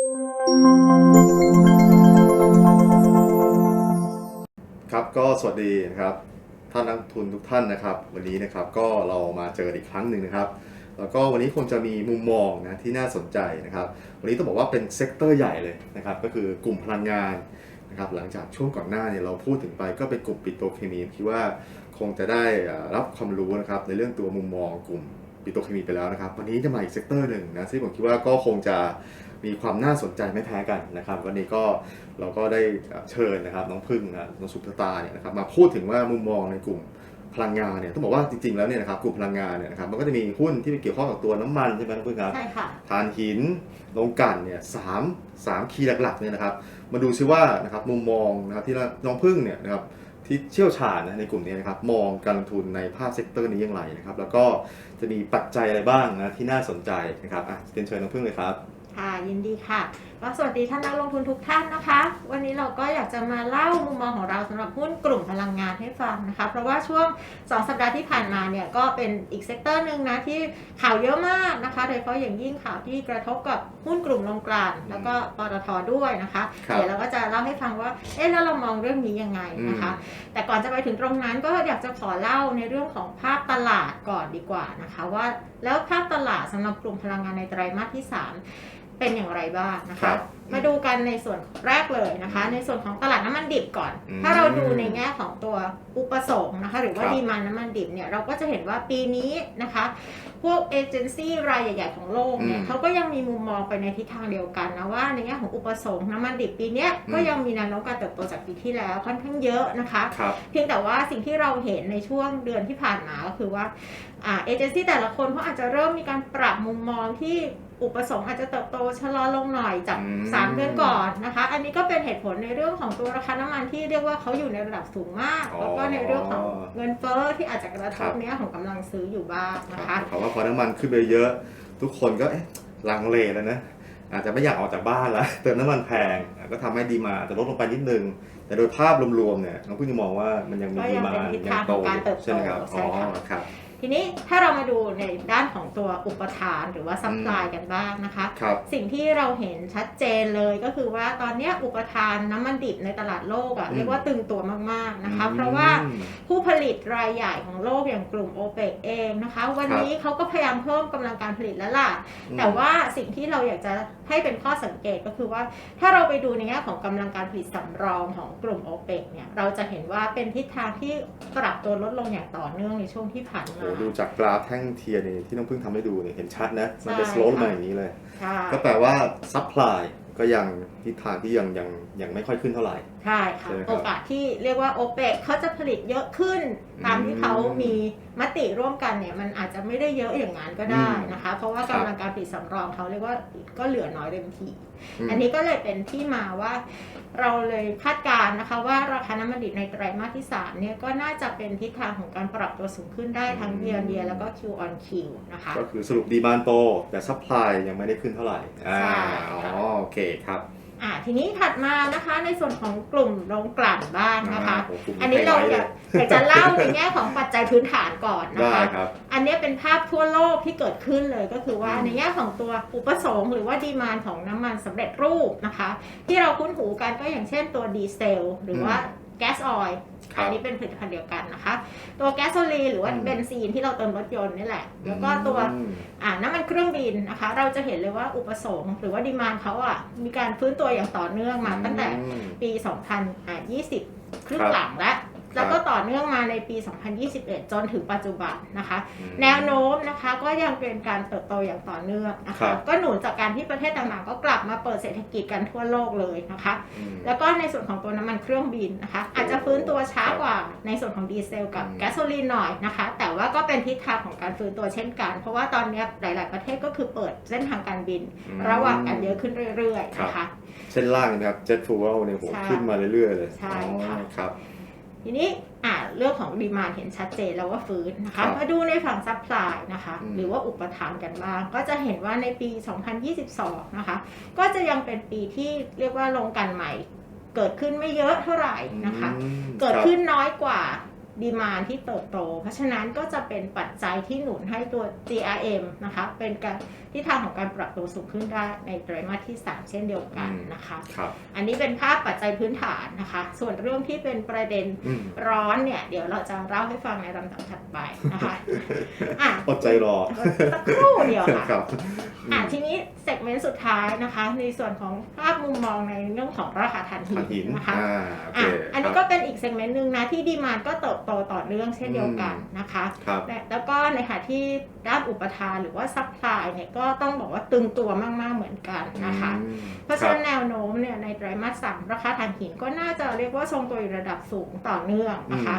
ครับก็สวัสดีนะครับท่านนักทุนทุกท่านนะครับ วันนี้นะครับก็เรามาเจออีกครั้งหนึ่งนะครับ แล้วก็วันนี้คงจะมีมุมมองนะที่น่าสนใจนะครับ วันนี้ต้องบอกว่าเป็นเซกเตอร์ใหญ่เลยนะครับ ก็คือกลุ่มพลังงานนะครับ หลังจากช่วงก่อนหน้าเนี่ยเราพูดถึงไปก็เป็นกลุ่มปิโตรเคมีคิดว่าคงจะได้รับความรู้นะครับในเรื่องตัวมุมมองกลุ่ม ปิโตรเคมีไปแล้วนะครับ วันนี้จะมาอีกเซกเตอร์หนึ่งนะซึ่งผมคิดว่าก็คงจะมีความน่าสนใจไม่แพ้กันนะครับ วันนี้ก็เราก็ได้เชิญนะครับน้องพึ่งนะน้องสุภตาเนี่ยนะครับมาพูดถึงว่ามุมมองในกลุ่มพลังงานเนี่ยต้องบอกว่าจริงๆแล้วเนี่ยนะครับกลุ่มพลังงานเนี่ยนะครับมันก็จะมีหุ้นที่เกี่ยวข้องกับตัวน้ำมันใช่ไหมน้องพึ่งครับใช่ค่ะถ่านหินโรงกลั่นเนี่ยสามสามคีย์หลักๆเนี่ยนะครับมาดูซิว่านะครับมุมมองนะครับที่น้องพึ่งเนี่ยนะครับ ที่เชี่ยวชาญนะในกลุ่มนี้นะครับมองการลงทุนในภาคเซกเตอร์นี้อย่างไรนะครับ แล้วก็จะมีปัจจัยอะไรบ้างนะที่น่าสนใจนะครับอะเรียนเชิญน้องพึ่งเลยครับ ค่ะยินดีค่ะ ก็สวัสดีท่านนักลงทุนทุกท่านนะคะ วันนี้เราก็อยากจะมาเล่ามุมมองของเราสำหรับหุ้นกลุ่มพลังงานให้ฟังนะคะ เพราะว่าช่วง 2 สัปดาห์ที่ผ่านมาเนี่ยก็เป็นอีกเซกเตอร์หนึ่งนะที่ข่าวเยอะมากนะคะ โดยเฉพาะอย่างยิ่งข่าวที่กระทบกับหุ้นกลุ่มโรงกลั่นแล้วก็ปตทด้วยนะคะครับเดี๋ยวเราก็จะเล่าให้ฟังว่าเอ๊ะแล้วเรามองเรื่องนี้ยังไงนะคะ แต่ก่อนจะไปถึงตรงนั้นก็อยากจะขอเล่าในเรื่องของภาพตลาดก่อนดีกว่านะคะ ว่าแล้วภาพตลาดสำหรับกลุ่มพลังงานในไตรมาสที่ 3 เป็นอย่างไรบ้างนะครัคะ บมาดูกันในส่วนแรกเลยนะคะ ในส่วนของตลาดน้ำมันดิบก่อน อืมถ้าเราดูในแง่ของตัวอุปสงค์นะคะ หรือว่าครับดีมานน้ำมันดิบเนี่ยเราก็จะเห็นว่าปีนี้นะคะ พวกเอเจนซี่รายใหญ่ ๆ ของโลกเนี่ยอืมเขาก็ยังมีมุมมองไปในทิศทางเดียวกันนะว่าในแง่ของอุปสงค์น้ำมันดิบปีเนี้ยก็อืม ยังมีแนวโน้มการเติบโตจากปีที่แล้วค่อนข้างเยอะนะคะ ครับ เพียงแต่ว่าสิ่งที่เราเห็นในช่วงเดือนที่ผ่านมาก็คือว่าอ่าเอเจนซี่แต่ละคนเขาอาจจะเริ่มมีการปรับมุมมองที่ อุปสงค์อาจจะเติบโตชะลอลงหน่อยจากอืม3เดือนก่อนนะคะ อันนี้ก็เป็นเหตุผลในเรื่องของตัวราคาน้ำมันที่เรียกว่าเขาอยู่ในระดับสูงมากอ๋อแล้วก็ในเรื่องของเงินเฟ้อที่อาจจะกระทครับบเนี้ยของกำลังซื้ออยู่บ้างนะคะเพราะว่าพอน้ำมันขึ้นไปเยอะ ทุกคนก็เอ๊ะลังเลแล้วนะอาจจะไม่อยากออกจากบ้านแล้วเติมน้ำมันแพงอะก็ทำให้ดีมาจะลดลงไปนิดนึง แต่โดยภาพรวมๆเนี่ยน้องพึ่งจะมองว่ามันยังมีก็ดียังมาเป็นทิศยัทางของการเติบโตใช่ไหมครับใช่อ๋อค่ะครับ ทีนี้ถ้าเรามาดูในด้านของตัวอุปทานหรือว่าซัพพลายกันบ้างนะคะ ครับ สิ่งที่เราเห็นชัดเจนเลยก็คือว่าตอนเนี้ยอุปทานน้ำมันดิบในตลาดโลกอะอืมเรียกว่าตึงตัวมากๆนะคะ อืมเพราะว่าผู้ผลิตรายใหญ่ของโลกอย่างกลุ่มโอเปกเองนะคะ วันนี้เขาก็พยายามเพิ่มกำลังการผลิตแล้วล่ะ อืม แต่ว่าสิ่งที่เราอยากจะ ให้เป็นข้อสังเกตก็คือว่าถ้าเราไปดูในแง่ของกำลังการผลิตสำรองของกลุ่มโอเปกเนี่ยเราจะเห็นว่าเป็นทิศทางที่ปรับตัวลดลงอย่างต่อเนื่องในช่วงที่ผ่านโหมาดูจากกราฟแท่งเทียร์นี่ที่น้องพึ่งทำให้ดูเนี่ยเห็นชัดนะมันจะใช่สโลว์มาค่ะอย่างนี้เลยใช่ก็แปลว่าซัพพลายก็ยังทิศทางที่ยังยังยังไม่ค่อยขึ้นเท่าไหร่ใช่ค่ะใช่ไหมครับ โอกาสที่เรียกว่าโอเปกเขาจะผลิตเยอะขึ้น ตามที่เขามีมติร่วมกันเนี่ยมันอาจจะไม่ได้เยอะอย่างนั้นก็ได้นะคะ เพราะว่าครับกำลังการผลิตสำรองเขาเรียกว่าก็เหลือน้อยเต็มที ม อันนี้ก็เลยเป็นที่มาว่าเราเลยคาดการณ์นะคะ ว่าราคาน้ำมันดิบในไตรมาสที่ 3 เนี่ยก็น่าจะเป็นทิศทางของการปรับตัวสูงขึ้นได้ทั้งอืม เยียร์เยียแล้วก็ Q on Q นะคะ ก็คือสรุปดีมานโต แต่ซัพพลายยังไม่ได้ขึ้นเท่าไหร่อ่าใช่อ๋อค่ะโอเคครับอ่า ทีนี้ถัดมานะคะในส่วนของกลุ่มโรงกลั่นบ้างนะคะาโอ้โหอันนี้เราไฮไลท์อยากอยากจะเล่าในแง่ของปัจจัยพื้นฐานก่อนนะได้คะครับอันนี้เป็นภาพทั่วโลกที่เกิดขึ้นเลยก็คือว่าอืมในแง่ของตัวอุปสงค์หรือว่าดีมานของน้ำมันสำเร็จรูปนะคะ ที่เราคุ้นหูกันก็อย่างเช่นตัวดีเซลหรือว่า แก๊สออยล์ครับ อันนี้เป็นผลิตภัณฑ์เดียวกันนะคะ ตัวแก๊สโซลีนหรือว่าอืมเบนซีนที่เราเติมรถยนต์นี่แหละ แล้วก็ตัวอืม อ่าน้ำมันเครื่องบินนะคะ เราจะเห็นเลยว่าอุปสงค์หรือว่าดีมานเขาอะมีการฟื้นตัวอย่างต่อเนื่องมาตั้งแต่อืมปี 2020 ครึ่งครับหลังแล้ว แล้วก็ต่อเนื่องมาในปี 2021 จนถึงปัจจุบันนะคะอืมแนวโน้มนะคะก็ยังเป็นการเติบโตอย่างต่อเนื่องนะครัคะบก็หนุนจากการที่ประเทศต่างๆ ก็กลับมาเปิดเศรษฐกิจกันทั่วโลกเลยนะคะอืมแล้วก็ในส่วนของตัวน้ำมันเครื่องบินนะคะ อาจจะฟื้นตัวช้ากว่าในส่วนของดีเซลกับอืมแก๊สโซลีนหน่อยนะคะ แต่ว่าก็เป็นทิศทางของการฟื้นตัวเช่นกัน เพราะว่าตอนนี้หลาย ๆ ประเทศก็คือเปิดเส้นทางการบินอืมระหว่างกันเยอะขึ้นเรื่อย ๆ นะคะ เส้นล่างนะครับเจ็ตฟูเอลเนี่ยโหใช่ขึ้นมาเรื่อย ๆ เลย ใช่ค่ะอ๋อครับ ทีนี้อ่าเรื่องของดีมานเห็นชัดเจนแล้วว่าฟื้นนะครัคะบมาดูในฝั่งซัพพลายนะคะอืมหรือว่าอุปทานกันบ้าง ก็จะเห็นว่าในปี 2022 นะคะ ก็จะยังเป็นปีที่เรียกว่าลงกันใหม่ เกิดขึ้นไม่เยอะเท่าไหร่นะคะอืมเกิดครับขึ้นน้อยกว่า ดีมานที่เติบโต เพราะฉะนั้นก็จะเป็นปัจจัยที่หนุนให้ตัว GRM นะคะเป็นการที่ทางของการปรับตัวสูงขึ้นได้ในไตรมาสที่ 3 เช่นเดียวกันนะคะครับอันนี้เป็นภาพปัจจัยพื้นฐานนะคะ ส่วนเรื่องที่เป็นประเด็นอืมร้อนเนี่ย เดี๋ยวเราจะเล่าให้ฟังในลำดับถัดไปนะคะอะอดใจรอสักครู่เดียวค่ะครับอะทีนี้เซกเมนต์สุดท้ายนะคะ ในส่วนของภาพมุมมองในเรื่องของราคาถ่านหิถ่านนหินนะคะอ่าโอเคอะอันนี้คก็รับเป็นอีกเซกเมนต์หนึ่งนะที่ดีมานก็เติบโตต่อเนื่องเช่นเดียวกันนะคะ ครับ และแล้วก็ในขณะที่ด้านอุปทานหรือว่าซัพพลายเนี่ยก็ต้องบอกว่าตึงตัวมากๆเหมือนกันนะคะ อืมเพราะคฉะรับนั้นแนวโน้มเนี่ยในไตรมาสสามราคาถ่านหินก็น่าจะเรียกว่าทรงตัวอยู่ระดับสูงต่อเนื่องนะคะ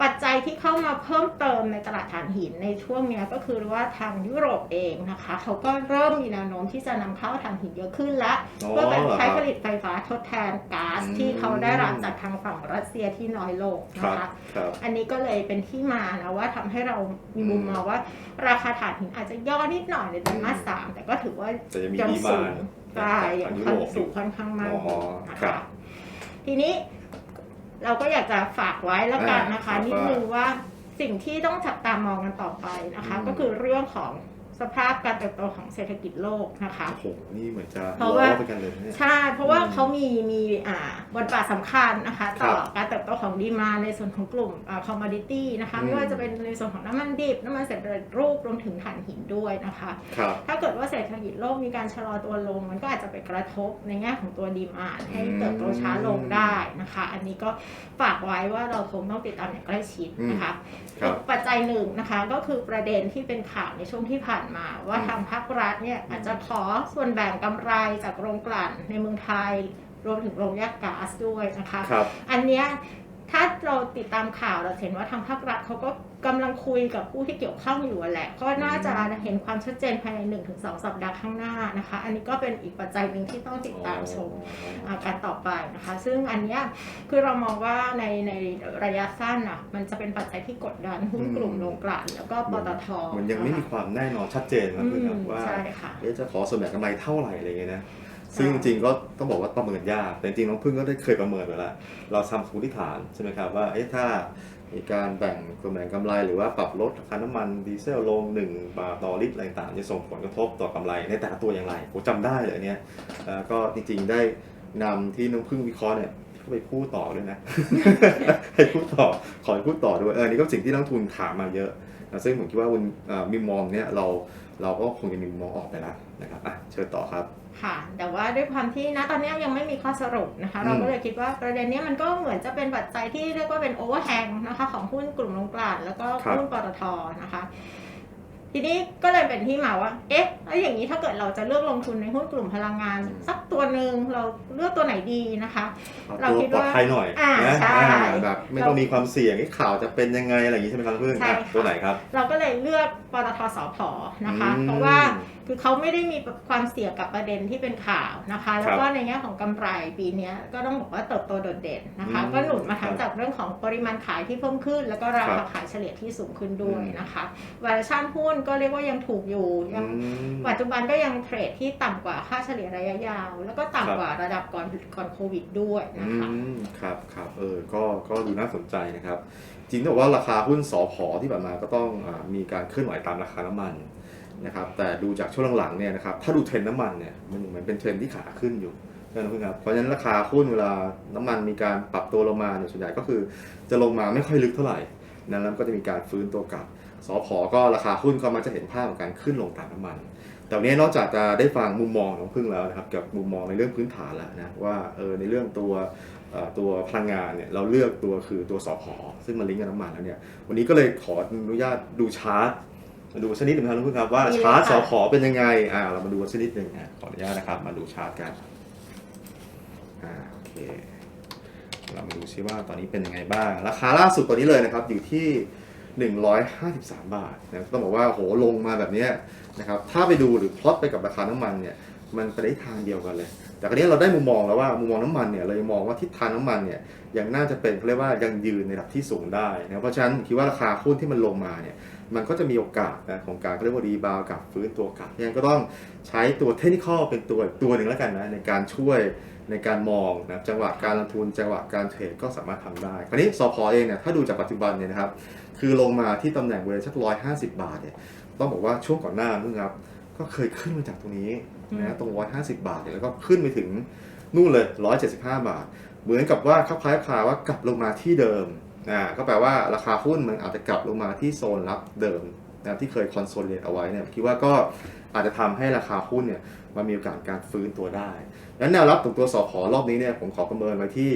ปัจจัยที่เข้ามาเพิ่มเติมในตลาดถ่านหินในช่วงเนี้ยก็คือว่าทางยุโรปเองนะคะเขาก็เริ่มมีแนวโน้มที่จะนำเข้าถ่านหินเยอะขึ้นแล้วอ๋อเพื่อเป็นเหรอใช้ครับผลิตไฟฟ้าทดแทนก๊าซอืมที่เขาได้รับจากทางฝั่งรัสเซียที่น้อยลงครันะบคะครับอันนี้ก็เลยเป็นที่มานะว่าทำให้เรามีมุมมองว่า ราคาถ่านหินอาจจะย่อนิดหน่อยในไตรมาสสามแต่ก็ถือว่าแต่ยังมียังดีมาสูนงใช่ยังค่อนสูงค่อนข้างมากอ๋อนะครัคะบทีนี้ เราก็อยากจะฝากไว้แล้วกันนะคะอ่าครับนิดนึงว่าสิ่งที่ต้องจับตามองกันต่อไปนะคะ อืม ก็คือเรื่องของสภาพการเติบโตของเศรษฐกิจโลกนะคะ โอ้โหนี่เหมือนจะเพราะว่า ล้อไปกันเลยนะเนี่ย ใช่ เพราะว่าอืมเขามีมีอ่าบทบาทสำคัญนะคะครับต่อการเติบโต ของดีมาในส่วนของกลุ่มคอมม o ดิตี้นะคะอืมไม่ว่าจะเป็นในส่วนของน้ำมันดิบ น้ำมันเสร็จรูปรวมถึงถ่านหินด้วยนะคะครับถ้าเกิดว่าเศรษฐกิจโลกมีการชะลอตัวลง มันก็อาจจะไปกระทบในแง่ของตัวดีมานให้เติบโตช้าลงได้นะคะ อันนี้ก็ฝากไว้ว่าเราคงต้องติดตามอย่างใกล้ชิดนะคะครับอีกปัจจัยหนึ่งนะคะก็คือประเด็นที่เป็นข่าวในช่วงที่ผ่านมา ว่าอืมทางภาครัฐเนี่ยอาจจะขอส่วนแบ่งกำไรจากโรงกลั่นในเมืองไทยรวมถึงโรงแยกก๊าซด้วยนะคะครับอันเนี้ย ถ้าเราติดตามข่าวเราเห็นว่าทางภาครัฐเขาก็กำลังคุยกับผู้ที่เกี่ยวข้องอยู่อะแหละก็น่าจะเห็นความชัดเจนภายใน1-2สัปดาห์ข้างหน้านะคะ อันนี้ก็เป็นอีกปัจจัยหนึ่งที่ต้องติดตามชมอ่าการต่อไปนะคะ ซึ่งอันเนี้ยคือเรามองว่าในในระยะสั้นอะมันจะเป็นปัจจัยที่กดดันหุ้นกลุ่มอืมโรงกลั่นแล้วก็ปตทมันยังไม่มีความแน่นอนชัดเจนนะอืคือมแบบว่าใช่ค่ะเอ๊ะจะขอส่วนแบ่งกำไรเท่าไหร่อะไรเงี้ยนะใช่ ซึ่งจริงๆก็ต้องบอกว่าประเมินยากแต่จริงๆน้องพึ่งก็ได้เคยประเมินไปแล้วเราทำสมมติฐานใช่ไหมครับว่าเอ๊ะถ้ามีการแบ่งส่วนแบ่งกำไรหรือว่าปรับลดราคาน้ำมันดีเซลลง 1 บาทต่อลิตรอะไรต่างๆจะส่งผลกระทบต่อกำไรในแต่ละตัวอย่างไรผมจำได้เลยอันเนี้ยแล้วก็จริงๆได้นำที่น้องพึ่งวิเคราะห์เนี่ยเข้าไปพูดต่อด้วยนะให้พูดต่อขอให้พูดต่อด้วยเอออนนี่ก็สิ่งที่นักลงทุนถามมาเยอะนะซึ่งผมคิดว่าคุณเอ่อมิมมองเนี่ยเรา เราก็คงจะมีมุมมองออกไปแล้วนะครับอะเชิญต่อครับค่ะ แต่ว่าด้วยความที่นะตอนนี้ยังไม่มีข้อสรุปนะคะอืมเราก็เลยคิดว่าประเด็นเนี้ยมันก็เหมือนจะเป็นปัจจัยที่เรียกว่าเป็นโอเวอร์แฮงนะคะของหุ้นกลุ่มโรงกลั่นแล้วก็หุ้นปตทนะคะ ทีนี้ก็เลยเป็นที่มาว่า เอ๊ะ แล้วอย่างนี้ถ้าเกิดเราจะเลือกลงทุนในหุ้นกลุ่มพลังงาน สักตัวหนึ่งเราเลือกตัวไหนดีนะคะเอาเราตัวคิดปลอว่าดภัยหน่อยอ่านะใช่อ่าแบบไม่ต้องมีความเสี่ยงไอ้ข่าวจะเป็นยังไงอะไรอย่างนี้ใช่ไหมครับเพื่อนใช่อะค่ะตัวไหนครับ เราก็เลยเลือกปตทสพนะคะอืมเพราะว่าคือเขาไม่ได้มีความเสี่ยงกับประเด็นที่เป็นข่าวนะคะ แล้วก็ในแง่ของกำไรปีเนี้ยก็ต้องบอกว่าเติบโตโดดเด่นนะคะอืมก็หนุนมาทั้งครับจากเรื่องของปริมาณขายที่เพิ่มขึ้น แล้วก็ราครัคาบขายเฉลี่ยที่สูงขึ้นด้วยอืมนะคะวา u ชั่นหุ้นก็เรียกว่ายังถูกอยู่ยังอืมปัจจุบันก็ยังเทรดที่ต่ำกว่าค่าเฉลี่ยระยะยาว แล้วก็ต่ำกว่าระดับก่อนก่อนโควิดด้วยอืนะคะมครับครับเออก็ก็ดูน่าสนใจนะครับ จริงต้องบอกว่าราคาหุ้นสอพอที่ผ่านมาก็ต้องอามีการเคลื่อนไหวตามราคาน้ำมันนะครับแต่ดูจากช่วงหลังๆเนี่ยนะครับถ้าดูเทรนด์น้ำมันเนี่ยมันเหมือนเป็นเทรนด์ที่ขาขึ้นอยู่นะครับเพราะฉะนั้นราคาหุ้นเวลาน้ำมันมีการปรับตัวลงมาเนี่ยส่วนใหญ่ก็คือจะลงมาไม่ค่อยลึกเท่าไหร่นะแล้วก็จะมีการฟื้นตัวกลับ สอพอก็ราคาหุ้นก็มักจะเห็นภาพของการขึ้นลงตามน้ำมัน แต่วันนี้นอกจากจะได้ฟังมุมมองของพึ่งแล้วนะครับเกี่ยวกับมุมมองในเรื่องพื้นฐานแล้วนะว่าเออในเรื่องตัวตัวพลังงานเนี่ยเราเลือกตัวคือตัวสอพอซึ่งมันลิงก์กับน้ำมันแล้วเนี่ยวันนี้ก็เลยขออนุญาตดูชาร์ตมาดูสักนิดหนึ่งครับทุกคนครับว่าชาร์ตสอพอเป็นยังไงอ่าเรามาดูกันสักนิดหนึ่งอะขออนุญาตนะครับมาดูชาร์ตกันอ่าโอเคเรามาดูซิว่าตอนนี้เป็นยังไงบ้าง ราคาล่าสุดตัวนี้เลยนะครับอยู่ที่ 153 บาทนะต้องบอกว่าโหลงมาแบบนี้นะครับถ้าไปดูหรือพลอตไปกับราคาน้ำมันเนี่ยมันไปได้ทางเดียวกันเลย แต่ครนี้เราได้มุมมองแล้วว่ามุมมองน้ำมันเนี่ยเรายังมองว่าทิศทางน้ำมันเนี่ยยังน่าจะเป็นเขาเรียกว่ายังยืนในระดับที่สูงได้นะเพราะฉะนั้นคิดว่าราคาหุ้นที่มันลงมาเนี่ยมันก็จะมีโอกาสนะของการเขาเรียกว่ารีบาวกับฟื้นตัวกลับยังก็ต้องใช้ตัวเทคนิคเป็นตัวตัวหนึ่งแล้วกันนะในการช่วย ในการมองนะจังหวะการลงทุนจังหวะการเทรดก็สามารถทำได้คราวนี้สพเองเนี่ยถ้าดูจากปัจจุบันเนี่ยนะครับคือลงมาที่ตำแหน่งบริเวณสักร้อยห้าสิบาทเนี่ยต้องบอกว่าช่วงก่อนหน้านึงครับก็เคยขึ้นมาจากตรงนี้นะตรงร้อยห้าสิบาทเนี่ยแล้วก็ขึ้นไปถึงนู่นเลยร้อยเจ็ดสิบห้าบาท เหมือนกับว่าคล้ายๆคลาว่ากลับลงมาที่เดิมอ่าก็แปลว่าราคาหุ้นมันอาจจะกลับลงมาที่โซนรับเดิม นะที่เคยคอนโซลเลตเอาไว้เนี่ยคิดว่าก็อาจจะทำให้ราคาหุ้นเนี่ยมันมีโอกาสการฟื้นตัวได้ดังนั้นแนวรับตรงตัวสอพอรอบนี้เนี่ยผมขอประเมินไว้ที่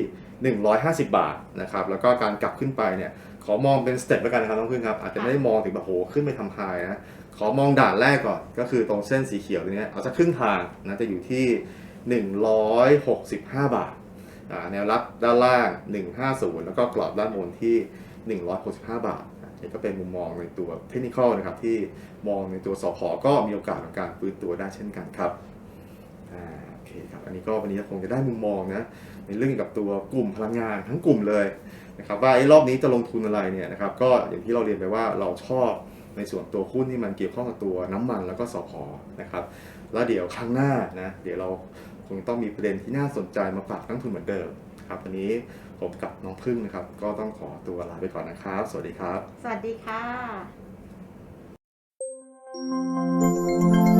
150 บาทนะครับแล้วก็การกลับขึ้นไปเนี่ยขอมองเป็นสเต็ปแล้วกันนะครับน้องพึ่งครับอาจจะไม่ได้มองถึงแบบโหขึ้นไปทำไฮนะขอมองด่านแรกก่อนก็คือตรงเส้นสีเขียวตรงเนี้ยเอาสักครึ่งทางนะจะอยู่ที่ 165 บาทแนวรับด้านล่าง 150 แล้วก็กรอบด้านบนที่ 165 บาท นี่ก็เป็นมุมมองในตัวเทคนิคนะครับที่มองในตัวสพก็มีโอกาสของการฟื้นตัวได้เช่นกันครับอ่าโอเคครับอันนี้ก็วันนี้คงจะได้มุมมองนะในเรื่องเกี่ยวกับตัวกลุ่มพลังงานทั้งกลุ่มเลยนะครับว่าไอ้รอบนี้จะลงทุนอะไรเนี่ยนะครับก็อย่างที่เราเรียนไปว่าเราชอบในส่วนตัวหุ้นที่มันเกี่ยวข้องกับตัวน้ำมันแล้วก็สพนะครับแล้วเดี๋ยวครั้งหน้านะเดี๋ยวเราคงต้องมีประเด็นที่น่าสนใจมาฝากนักลงทุนเหมือนเดิมครับวันนี้ ผมกับน้องพึ่งนะครับ ก็ต้องขอตัวลาไปก่อนนะครับ สวัสดีครับ สวัสดีค่ะ